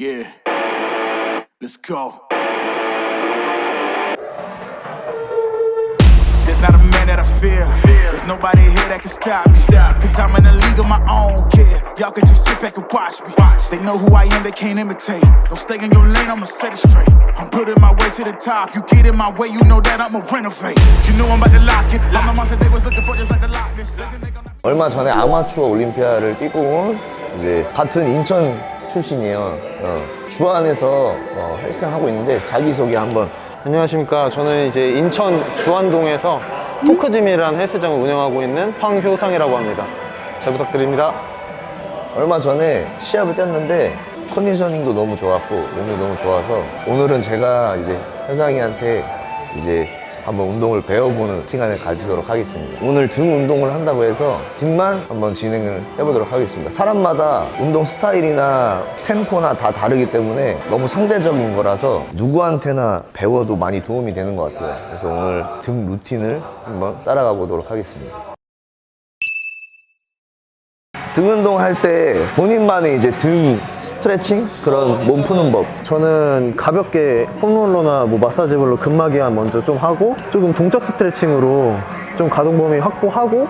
Yeah. Let's go. There's not a man that I fear. There's nobody here that can stop me. Cause I'm in a league of my own, yeah. Y'all can just sit back and watch me. They know who I am, they can't imitate. Don't stay in your lane, I'ma set it straight. I'm building my way to the top. You get in my way, you know that I'ma renovate. You know I'm about to lock it. All my monster they was looking for just like the Loch Ness. 얼마 전에 아마추어 올림피아를 뛰고 온 이제 같은 인천 출신이에요. 어, 주안에서 어, 헬스장 하고 있는데 자기소개 한번. 안녕하십니까. 저는 이제 인천 주안동에서 토크짐이라는 헬스장을 운영하고 있는 황효상이라고 합니다. 잘 부탁드립니다. 얼마 전에 시합을 뛰었는데 컨디셔닝도 너무 좋았고 몸이 너무 좋아서 오늘은 제가 이제 현상이한테 이제 한번 운동을 배워보는 시간을 가지도록 하겠습니다. 오늘 등 운동을 한다고 해서 등만 한번 진행을 해보도록 하겠습니다. 사람마다 운동 스타일이나 템포나 다 다르기 때문에 너무 상대적인 거라서 누구한테나 배워도 많이 도움이 되는 것 같아요. 그래서 오늘 등 루틴을 한번 따라가 보도록 하겠습니다. 등 운동할 때 본인만의 이제 등 스트레칭 그런 몸 푸는 법 저는 가볍게 폼롤러나 뭐 마사지볼로 근막이완 먼저 좀 하고 조금 동적 스트레칭으로 좀 가동 범위 확보하고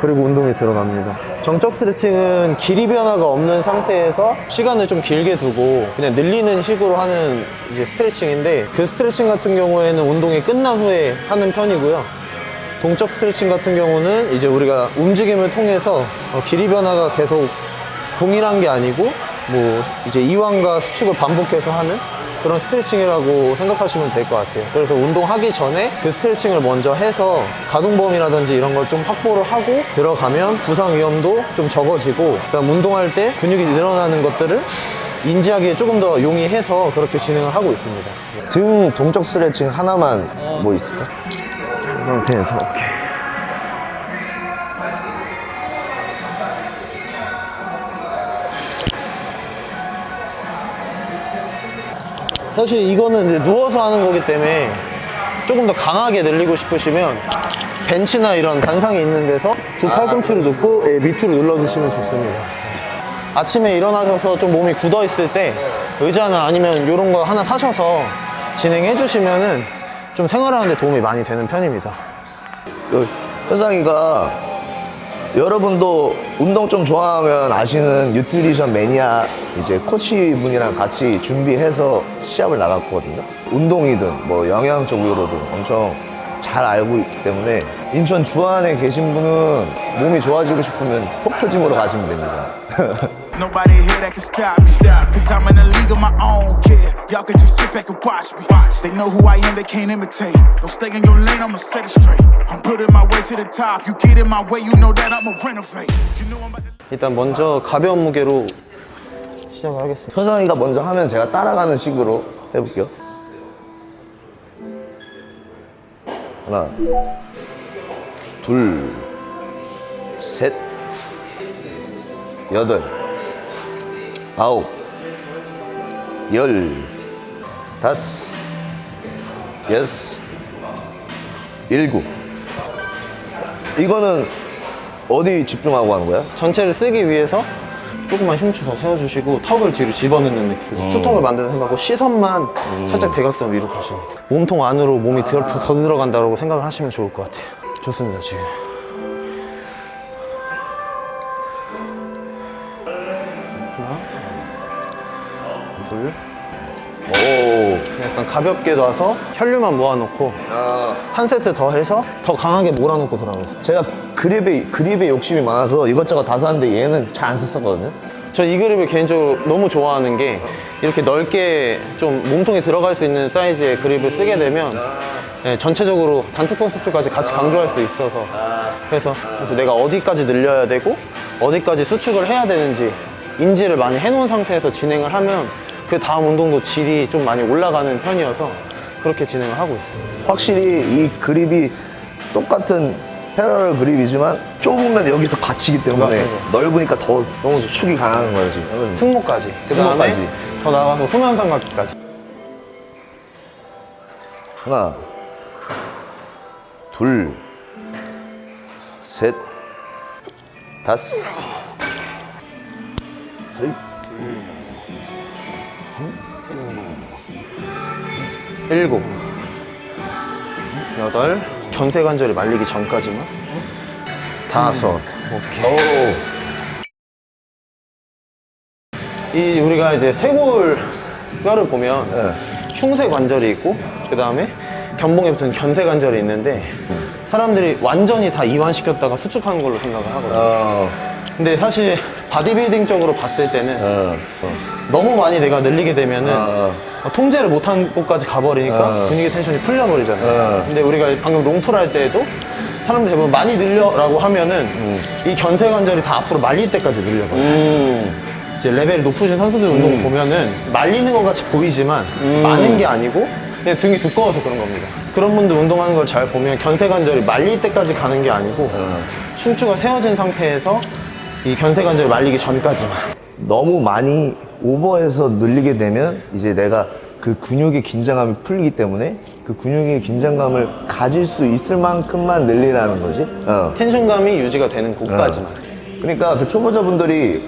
그리고 운동에 들어갑니다. 정적 스트레칭은 길이 변화가 없는 상태에서 시간을 좀 길게 두고 그냥 늘리는 식으로 하는 이제 스트레칭인데 그 스트레칭 같은 경우에는 운동이 끝난 후에 하는 편이고요. 동적 스트레칭 같은 경우는 이제 우리가 움직임을 통해서 어, 길이 변화가 계속 동일한 게 아니고 뭐 이제 이완과 수축을 반복해서 하는 그런 스트레칭이라고 생각하시면 될 것 같아요. 그래서 운동하기 전에 그 스트레칭을 먼저 해서 가동 범위라든지 이런 걸 좀 확보를 하고 들어가면 부상 위험도 좀 적어지고 그다음 운동할 때 근육이 늘어나는 것들을 인지하기에 조금 더 용이해서 그렇게 진행을 하고 있습니다. 등 동적 스트레칭 하나만 뭐 있을까? 이 상태에서 오케이 사실 이거는 이제 누워서 하는 거기 때문에 조금 더 강하게 늘리고 싶으시면 벤치나 이런 단상이 있는 데서 두 팔꿈치를 놓고 예, 밑으로 눌러주시면 좋습니다. 아침에 일어나셔서 좀 몸이 굳어 있을 때 의자나 아니면 이런 거 하나 사셔서 진행해 주시면은 좀 생활하는데 도움이 많이 되는 편입니다. 그 현상이가 여러분도 운동 좀 좋아하면 아시는 뉴트리션 매니아 이제 코치 분이랑 같이 준비해서 시합을 나갔거든요. 운동이든 뭐 영양 적으로든 엄청 잘 알고 있기 때문에 인천 주안에 계신 분은 몸이 좋아지고 싶으면 포크짐으로 가시면 됩니다. Nobody here that can stop me. Cause I'm in a league of my own, yeah. Y'all can just sit back and watch me. They know who I am, they can't imitate. Don't stay in your lane, I'ma set it straight. I'm building my way to the top. You get in my way, you know that I'ma renovate. You know I'm about to. 일단 먼저 가벼운 무게로 시작을 하겠습니다. 현상이가 먼저 하면 제가 따라가는 식으로 해볼게요. 하나, 둘, 셋, 여덟, 아홉, 열, 다섯, 여섯, 일곱. 이거는 어디 집중하고 하는 거야? 전체를 쓰기 위해서 조금만 흉추 더 세워주시고 턱을 뒤로 집어넣는 느낌. 투턱을 만드는 생각하고 시선만 살짝 대각선 위로 가시면 돼요. 몸통 안으로 몸이 더, 더, 더 들어간다고 생각을 하시면 좋을 것 같아요. 좋습니다 지금 가볍게 놔서 혈류만 모아놓고 한 세트 더 해서 더 강하게 몰아놓고 돌아가겠습니다. 제가 그립에 그립에 욕심이 많아서 이것저것 다 사는데 얘는 잘 안 썼었거든요. 저이 그립을 개인적으로 너무 좋아하는 게 이렇게 넓게 좀 몸통에 들어갈 수 있는 사이즈의 그립을 쓰게 되면 예, 전체적으로 단축 통 수축까지 같이 강조할 수 있어서 그래서, 그래서 내가 어디까지 늘려야 되고 어디까지 수축을 해야 되는지 인지를 많이 해놓은 상태에서 진행을 하면 그 다음 운동도 질이 좀 많이 올라가는 편이어서 그렇게 진행을 하고 있습니다. 확실히 이 그립이 똑같은 패러럴 그립이지만 좁으면 여기서 갇히기 때문에 맞습니다. 넓으니까 더 너무 수축이 강한 거예요 지금. 승모까지 그 다음에 승모까지. 더 나가서 후면 삼각기까지 하나, 둘, 셋, 다섯, 셋, 일곱, 여덟, 견쇄 관절이 말리기 전까지만. 다섯. 오케이. 오. 이 우리가 이제 쇄골 뼈를 보면 네. 흉쇄 관절이 있고 그 다음에 견봉에 붙은 견쇄 관절이 있는데 사람들이 완전히 다 이완시켰다가 수축하는 걸로 생각을 하거든요. 어. 근데 사실 바디빌딩 쪽으로 봤을 때는 어. 너무 많이 내가 늘리게 되면은 어, 통제를 못한 곳까지 가버리니까 어. 근육의 텐션이 풀려버리잖아요. 어. 근데 우리가 방금 롱풀 할 때에도 사람들 대부분 많이 늘려라고 하면은 이 견쇄 관절이 다 앞으로 말릴 때까지 늘려버려요. 음. 이제 레벨이 높으신 선수들 운동 보면은 말리는 것 같이 보이지만 많은 게 아니고 그냥 등이 두꺼워서 그런 겁니다. 그런 분들 운동하는 걸 잘 보면 견쇄 관절이 말릴 때까지 가는 게 아니고 흉추가 세워진 상태에서 이 견쇄 관절이 말리기 전까지만. 너무 많이 오버해서 늘리게 되면 이제 내가 그 근육의 긴장감이 풀리기 때문에 그 근육의 긴장감을 가질 수 있을 만큼만 늘리라는 거지. 어. 텐션감이 유지가 되는 곳까지만. 그러니까 그 초보자분들이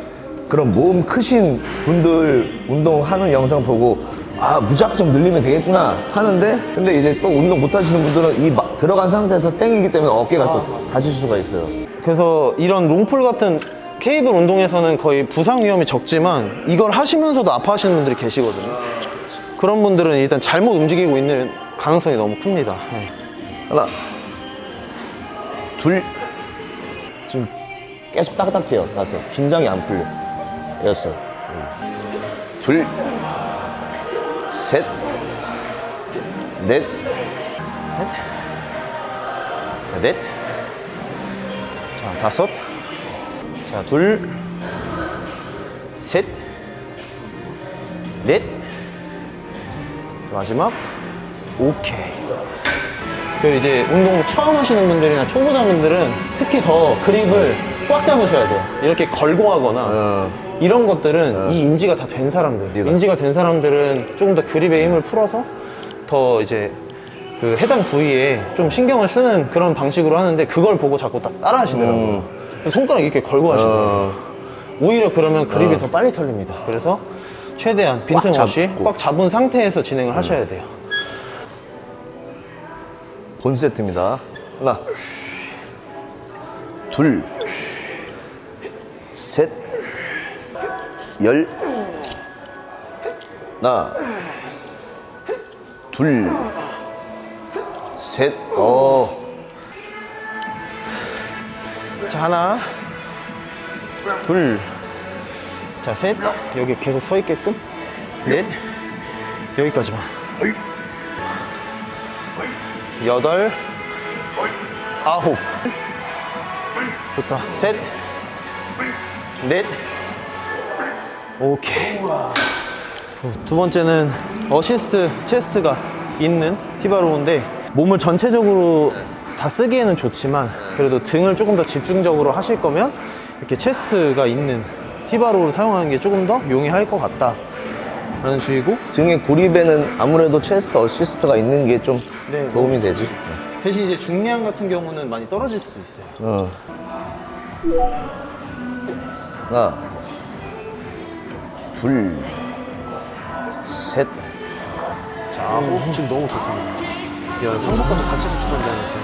그런 몸 크신 분들 운동하는 영상 보고 아 무작정 늘리면 되겠구나 하는데 근데 이제 또 운동 못 하시는 분들은 이 막 들어간 상태에서 땡기기 때문에 어깨가 또 다칠 수가 있어요. 그래서 이런 롱풀 같은 케이블 운동에서는 거의 부상 위험이 적지만 이걸 하시면서도 아파하시는 분들이 계시거든요. 그런 분들은 일단 잘못 움직이고 있는 가능성이 너무 큽니다. 네. 하나, 둘, 지금 계속 딱딱해요. 다섯, 긴장이 안 풀려. 여섯, 둘, 셋, 넷, 자, 넷. 자, 다섯. 자, 둘. 셋. 넷. 마지막. 오케이. 그 이제 운동 처음 하시는 분들이나 초보자분들은 특히 더 그립을 꽉 잡으셔야 돼요. 이렇게 걸고 하거나 어. 이런 것들은 이 인지가 다 된 사람들. 인지가. 인지가 된 사람들은 조금 더 그립의 힘을 풀어서 더 이제 그 해당 부위에 좀 신경을 쓰는 그런 방식으로 하는데 그걸 보고 자꾸 딱 따라 하시더라고요. 손가락 이렇게 걸고 하시더라고요. 오히려 그러면 그립이 더 빨리 털립니다. 그래서 최대한 빈틈 꽉 없이 잡고. 꽉 잡은 상태에서 진행을 하셔야 돼요. 본 세트입니다. 하나, 둘, 셋, 열, 하나, 둘, 셋, 어, 자, 하나, 둘, 자, 셋, 여기 계속 서 있게끔, 넷, 여기까지만. 여덟, 아홉, 좋다. 셋, 넷, 오케이. 굿. 두 번째는 어시스트 체스트가 있는 티바로우인데 몸을 전체적으로 다 쓰기에는 좋지만 그래도 등을 조금 더 집중적으로 하실 거면 이렇게 체스트가 있는 티바로우를 사용하는 게 조금 더 용이할 것 같다 라는 주의고 등의 고립에는 아무래도 체스트 어시스트가 있는 게 좀 네, 도움이 되지. 대신 이제 중량 같은 경우는 많이 떨어질 수도 있어요 어. 하나, 둘, 셋, 자 호흡 지금 너무 좋습니다 야 상복까지 같이 수축한다니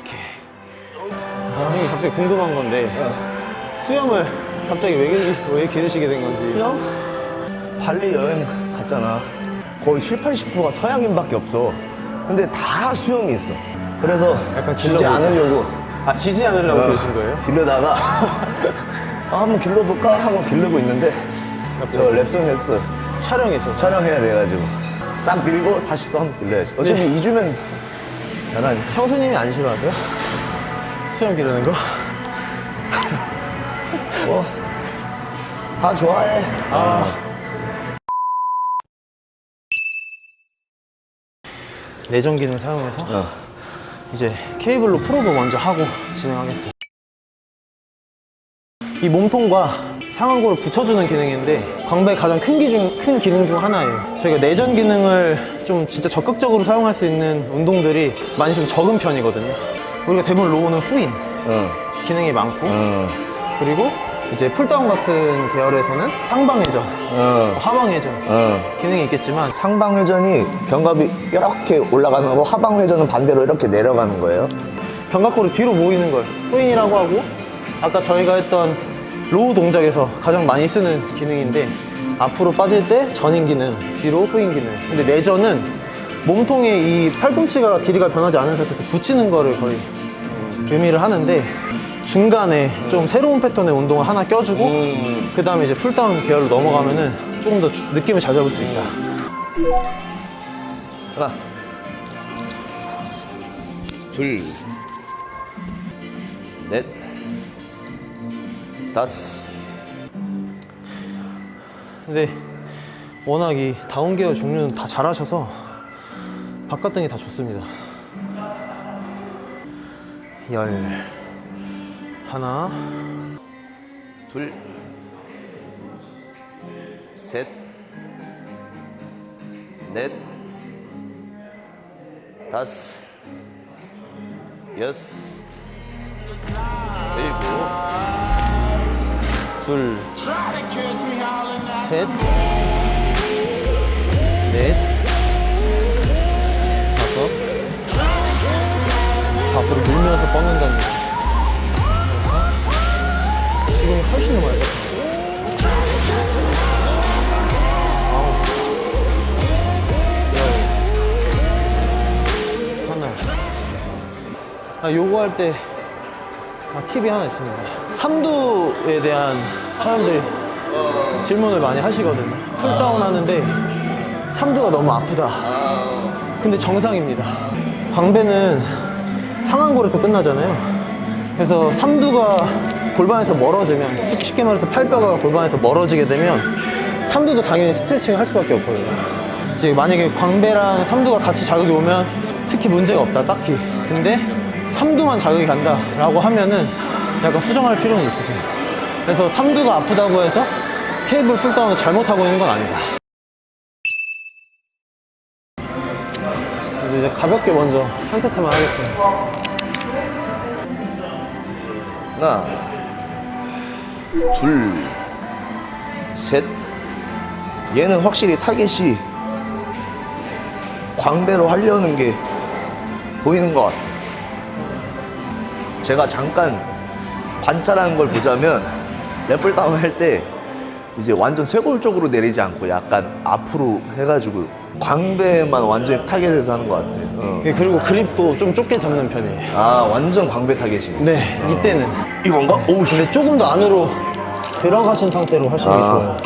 오케이. 아, 형님 갑자기 궁금한 건데 수염을 갑자기 왜, 기- 왜 기르시게 된 건지. 수영? 발리 여행 갔잖아. 거의 7, 80%가 서양인밖에 없어. 근데 다 수영이 있어. 그래서 약간 지지 길러보고. 않으려고 아 지지 않으려고 기르신 거예요? 길르다가 아, 한번 길러볼까 하고 길르고 있는데 저 랩슨 랩슨 촬영에서 촬영해야 돼가지고 싹 밀고 다시 또 한번 길러야지. 어차피 네. 2주면 변하니까. 형수님이 안 싫어하세요? 수염 기르는 거? 뭐 다 좋아해. 내전 기능 사용해서 어. 이제 케이블로 프로브 먼저 하고 진행하겠습니다. 이 몸통과 상완골을 붙여주는 기능인데 광배의 가장 큰, 기중, 큰 기능 중 하나예요. 저희가 내전 기능을 좀 진짜 적극적으로 사용할 수 있는 운동들이 많이 좀 적은 편이거든요. 우리가 대부분 로우는 후인 응. 기능이 많고 응. 그리고 이제 풀다운 같은 계열에서는 상방 회전, 응. 하방 회전 응. 기능이 있겠지만 상방 회전이 견갑이 이렇게 올라가는 거고 하방 회전은 반대로 이렇게 내려가는 거예요. 견갑골이 뒤로 모이는 걸 후인이라고 하고 아까 저희가 했던 로우 동작에서 가장 많이 쓰는 기능인데 앞으로 빠질 때 전인 기능, 뒤로 후인 기능. 근데 내전은 몸통에 이 팔꿈치가 길이가 변하지 않은 상태에서 붙이는 거를 거의 의미를 하는데 중간에 좀 새로운 패턴의 운동을 하나 껴주고 음. 그 다음에 이제 풀다운 계열로 넘어가면은 조금 더 주- 느낌을 잘 잡을 수 있다. 하나, 둘, 넷, 다섯. 근데 워낙 이 다운 계열 종류는 다 잘하셔서 바깥 등이 다 좋습니다. 열 하나 둘, 셋, 넷, 다섯, 여섯, 일곱, 둘 셋, 넷, 다섯, 앞으로 밀면서 뻗는다는 느낌. 지금 훨씬 더 많이 뻗어. 하나. 아, 요거 할 때, 아, 팁이 하나 있습니다. 삼두에 대한 사람들이 질문을 많이 하시거든요. 풀다운 하는데 삼두가 너무 아프다. 근데 정상입니다. 광배는 상완골에서 끝나잖아요. 그래서 삼두가 골반에서 멀어지면 쉽게 말해서 팔뼈가 골반에서 멀어지게 되면 삼두도 당연히 스트레칭을 할 수밖에 없거든요. 이제 만약에 광배랑 삼두가 같이 자극이 오면 특히 문제가 없다, 딱히. 근데 삼두만 자극이 간다 라고 하면은 약간 수정할 필요는 있으세요. 그래서 삼두가 아프다고 해서 케이블 풀다운을 잘못하고 있는 건 아니다. 이제 가볍게 먼저 한 세트만 하겠습니다. 하나, 둘, 셋. 얘는 확실히 타겟이 광배로 하려는 게 보이는 것 같아요. 제가 잠깐 관찰하는 걸 보자면 랩을 다운 할 때 이제 완전 쇄골 쪽으로 내리지 않고 약간 앞으로 해가지고 광배만 완전히 타겟에서 하는 것 같아요. 어. 예, 그리고 그립도 좀 좁게 잡는 편이에요. 아 완전 광배 타겟이네. 네, 이때는. 이건가? 오우 씨. 근데 조금 더 안으로 들어가신 상태로 하시는 게 아. 좋아요.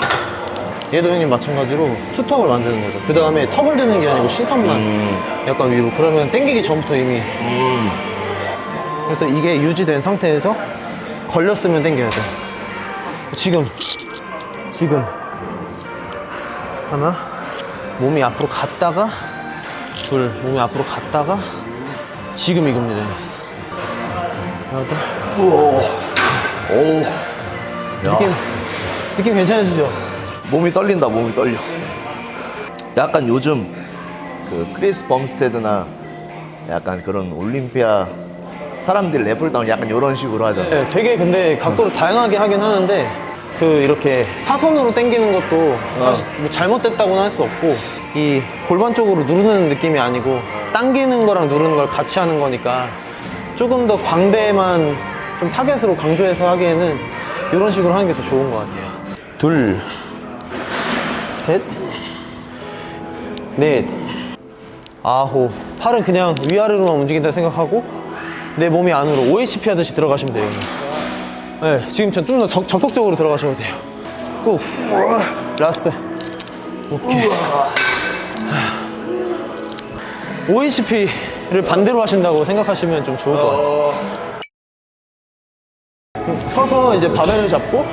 얘도 형님 마찬가지로 투턱을 만드는 거죠. 그 다음에 턱을 드는 게 아니고 시선만 약간 위로. 그러면 땡기기 전부터 이미. 그래서 이게 유지된 상태에서 걸렸으면 땡겨야 돼. 지금. 지금. 하나. 몸이 앞으로 갔다가. 둘. 몸이 앞으로 갔다가. 지금 이겁니다. 여덟. 오우. 야. 느낌, 느낌 괜찮으시죠? 몸이 떨린다, 몸이 떨려. 약간 요즘 그 크리스 범스테드나 약간 그런 올림피아 사람들이 랩을 다운 약간 이런 식으로 하잖아. 네, 되게 근데 각도를 다양하게 하긴 하는데 그 이렇게 사선으로 당기는 것도 사실 뭐 잘못됐다고는 할 수 없고 이 골반 쪽으로 누르는 느낌이 아니고 당기는 거랑 누르는 걸 같이 하는 거니까 조금 더 광배만 좀 타겟으로 강조해서 하기에는 이런 식으로 하는 게 더 좋은 것 같아요. 둘, 셋, 넷, 아홉. 팔은 그냥 위아래로만 움직인다 생각하고 내 몸이 안으로 OHP 하듯이 들어가시면 돼요. 네, 지금 좀더 적극적으로 들어가시면 돼요. 꾹. 라스트. 오케이. OHP를 반대로 하신다고 생각하시면 좀 좋을 것 같아요. 서서 이제 바벨을 잡고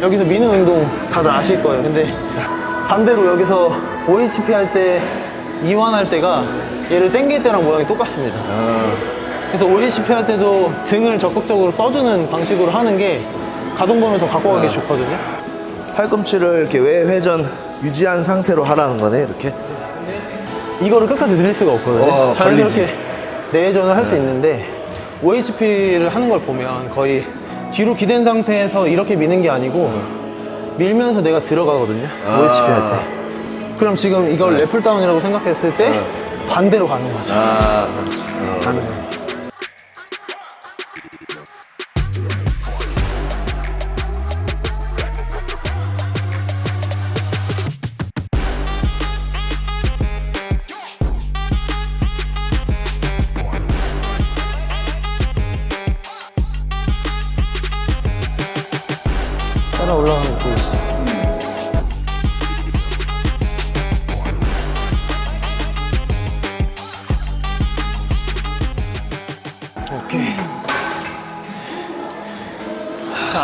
여기서 미는 운동 다들 아실 거예요. 근데 반대로 여기서 OHP 할 때 이완할 때가 얘를 당길 때랑 모양이 똑같습니다. 그래서 OHP 할 때도 등을 적극적으로 써주는 방식으로 하는 게 가동범위를 더 갖고 가기 좋거든요. 팔꿈치를 이렇게 외회전 유지한 상태로 하라는 거네, 이렇게. 이거를 끝까지 늘릴 수가 없거든요. 어, 자연스럽게 걸리지. 내전을 할 수 있는데 OHP를 하는 걸 보면 거의 뒤로 기댄 상태에서 이렇게 미는 게 아니고 밀면서 내가 들어가거든요. OHP 할 때. 그럼 지금 이걸 래플 다운이라고 생각했을 때 반대로 가는 거죠. 아, 가는 거예요.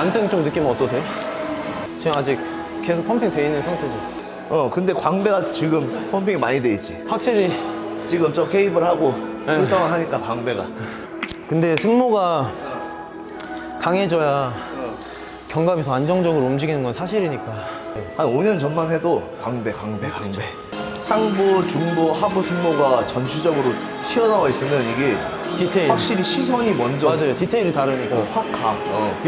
안테는 좀 느낌 어떠세요? 지금 아직 계속 펌핑 돼 있는 상태죠. 어, 근데 광배가 지금 펌핑이 많이 돼 있지. 확실히 지금 저 케이블 하고 네. 풀다운 하니까 광배가. 근데 승모가 강해져야 견갑이 더 안정적으로 움직이는 건 사실이니까. 한 5년 전만 해도 광배, 광배, 광배. 상부, 중부, 하부 승모가 전체적으로 튀어나와 있으면 이게 디테일. 확실히 시선이 먼저 맞아요. 디테일이 다르니까. 어, 확 가. 어.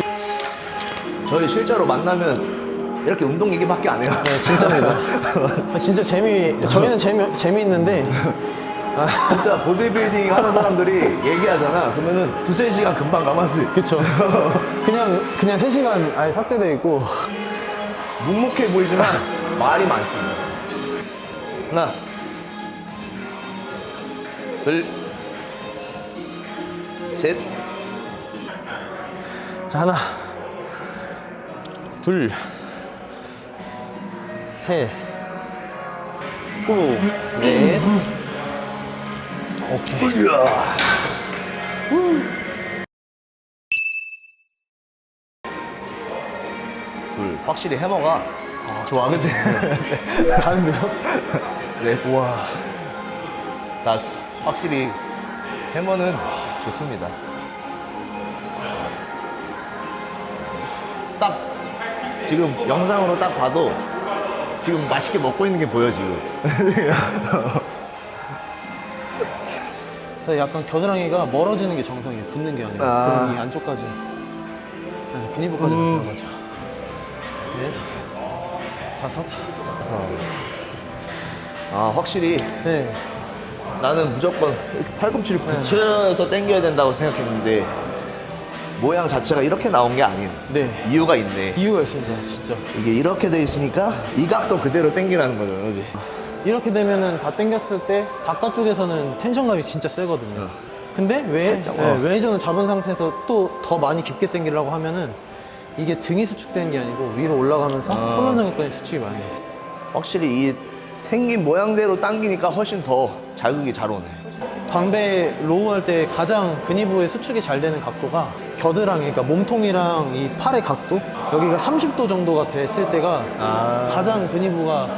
저희 실제로 만나면 이렇게 운동 얘기밖에 안 해요. 네, 진짜입니다. 아, 진짜 재미, 저희는 재미, 재미있는데. 아, 진짜 보디빌딩 하는 사람들이 얘기하잖아. 그러면은 두세 시간 금방 가만히. 그쵸. 그냥, 그냥 3시간 아예 삭제돼 있고. 묵묵해 보이지만 말이 많습니다. 하나, 둘, 셋, 자, 하나, 둘, 셋, 후, 넷. 오케이. 으아. 둘, 확실히 해머가 좋아, 그치? 가는데요? 네, 우와. 다스. 확실히 해머는 좋습니다. 지금 영상으로 딱 봐도 지금 맛있게 먹고 있는 게 보여 지금. 그래서 약간 겨드랑이가 멀어지는 게 정상이에요. 붙는 게 아니라. 아. 그럼 이 안쪽까지. 아니, 근위부까지 음. 들어가죠. 넷, 다섯. 아 확실히 네. 나는 무조건 이렇게 팔꿈치를 붙여서 당겨야 된다고 생각했는데 모양 자체가 이렇게 나온 게 아닌 네. 이유가 있네. 이유가 있습니다, 진짜. 이게 이렇게 돼 있으니까 이 각도 그대로 당기라는 거잖아, 그지? 이렇게 되면은 다 당겼을 때 바깥쪽에서는 텐션감이 진짜 세거든요. 근데 왜, 살짝, 네, 어. 외전을 잡은 상태에서 또 더 많이 깊게 당기려고 하면은 이게 등이 수축되는 게 아니고 위로 올라가면서 아. 혼란정액관이 수축이 많이 돼요. 확실히 이 생긴 모양대로 당기니까 훨씬 더 자극이 잘 오네. 광배 로우 할 때 가장 근위부의 수축이 잘 되는 각도가 겨드랑이, 그러니까 몸통이랑 이 팔의 각도 여기가 30도 정도가 됐을 때가 아. 가장 근위부가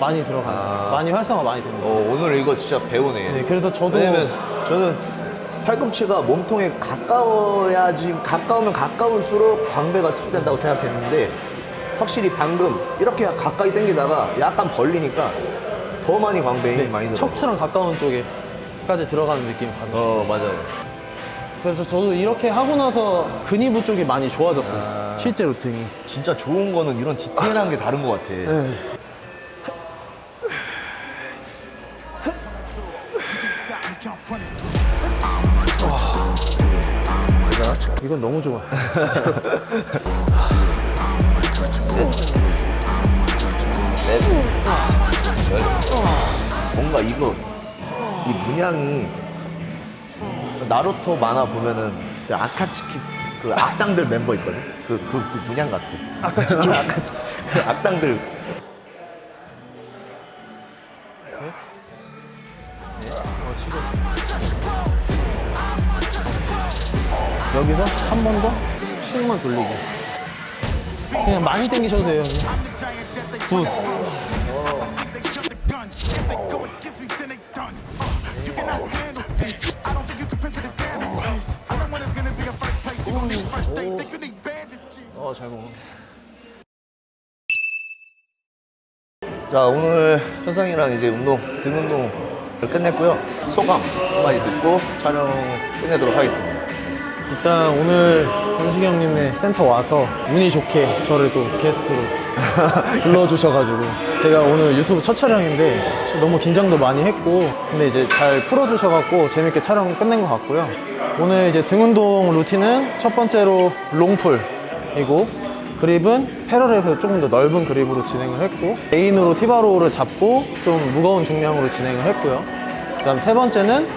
많이 들어가요. 아. 많이 활성화 많이 되는 거예요. 어, 오늘 이거 진짜 배우네. 네, 그래서 저도 왜냐면 저는 팔꿈치가 몸통에 가까워야지 가까우면 가까울수록 광배가 수축된다고 생각했는데 확실히 방금 이렇게 가까이 당기다가 약간 벌리니까 더 많이 광배에 힘이 많이 들어. 네, 척추랑 가까운 쪽에까지 들어가는 느낌이 받아요. 어 맞아. 그래서 저도 이렇게 하고 나서 근위부 쪽이 많이 좋아졌어요. 아. 실제로 등이. 진짜 좋은 거는 이런 디테일한 게 다른 것 같아. 네. 이건 너무 좋아. 뭔가 이거 이 문양이 나루토 만화 보면은 그 아카츠키 그 악당들 멤버 있거든. 그그 문양 같아. 아카츠키 아카츠 그 악당들. 여기서 한 번더 축만 돌리기. 그냥 많이 당기셔도 돼요. 굿. 어, 잘 먹어. 자 오늘 현상이랑 이제 운동 등 운동을 끝냈고요. 소감 한마디 듣고 촬영 끝내도록 하겠습니다. 일단 오늘 현식이 형님의 센터 와서 운이 좋게 저를 또 게스트로 불러주셔가지고 제가 오늘 유튜브 첫 촬영인데 너무 긴장도 많이 했고 근데 이제 잘 풀어주셔갖고 재밌게 촬영 끝낸 것 같고요 오늘 이제 등 운동 루틴은 첫 번째로 롱풀이고 그립은 패러렐에서 조금 더 넓은 그립으로 진행을 했고 메인으로 티바로우를 잡고 좀 무거운 중량으로 진행을 했고요. 그 다음 세 번째는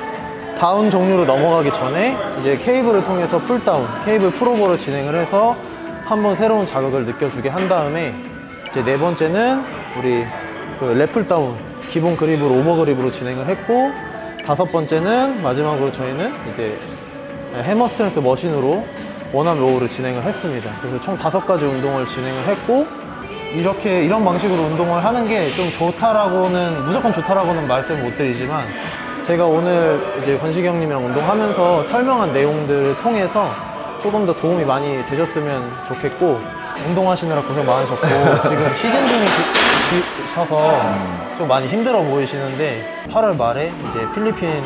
다운 종류로 넘어가기 전에 이제 케이블을 통해서 풀다운, 케이블 풀오버를 진행을 해서 한번 새로운 자극을 느껴주게 한 다음에 이제 네 번째는 우리 그 랩풀 다운 기본 그립으로 오버 그립으로 진행을 했고 다섯 번째는 마지막으로 저희는 이제 해머 스트렝스 머신으로 원암 로우를 진행을 했습니다. 그래서 총 다섯 가지 운동을 진행을 했고 이렇게 이런 방식으로 운동을 하는 게 좀 좋다라고는 무조건 좋다라고는 말씀 못 드리지만 제가 오늘 이제 권식이 형님이랑 운동하면서 설명한 내용들을 통해서 조금 더 도움이 많이 되셨으면 좋겠고 운동하시느라 고생 많으셨고 지금 시즌 중이셔서 좀 많이 힘들어 보이시는데 8월 말에 이제 필리핀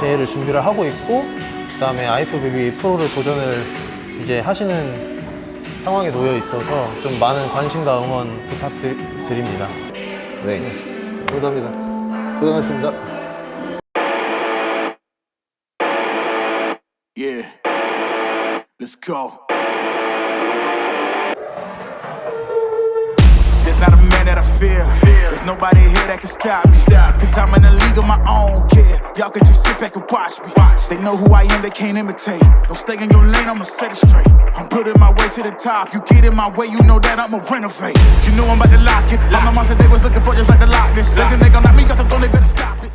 대회를 준비를 하고 있고 그다음에 IFBB 프로를 도전을 이제 하시는 상황에 놓여 있어서 좀 많은 관심과 응원 부탁드립니다. 네 감사합니다. 고생하셨습니다. Yeah. Let's go. That I. There's nobody here that can stop me. Cause I'm in a league of my own, yeah. Y'all can just sit back and watch me. They know who I am, they can't imitate. Don't stay in your lane, I'ma set it straight. I'm putting my way to the top. You get in my way, you know that I'ma renovate. You know I'm about to lock it. I'm the monster they was looking for, just like the Loch Ness. They gon' knock me off the throne, they better stop it.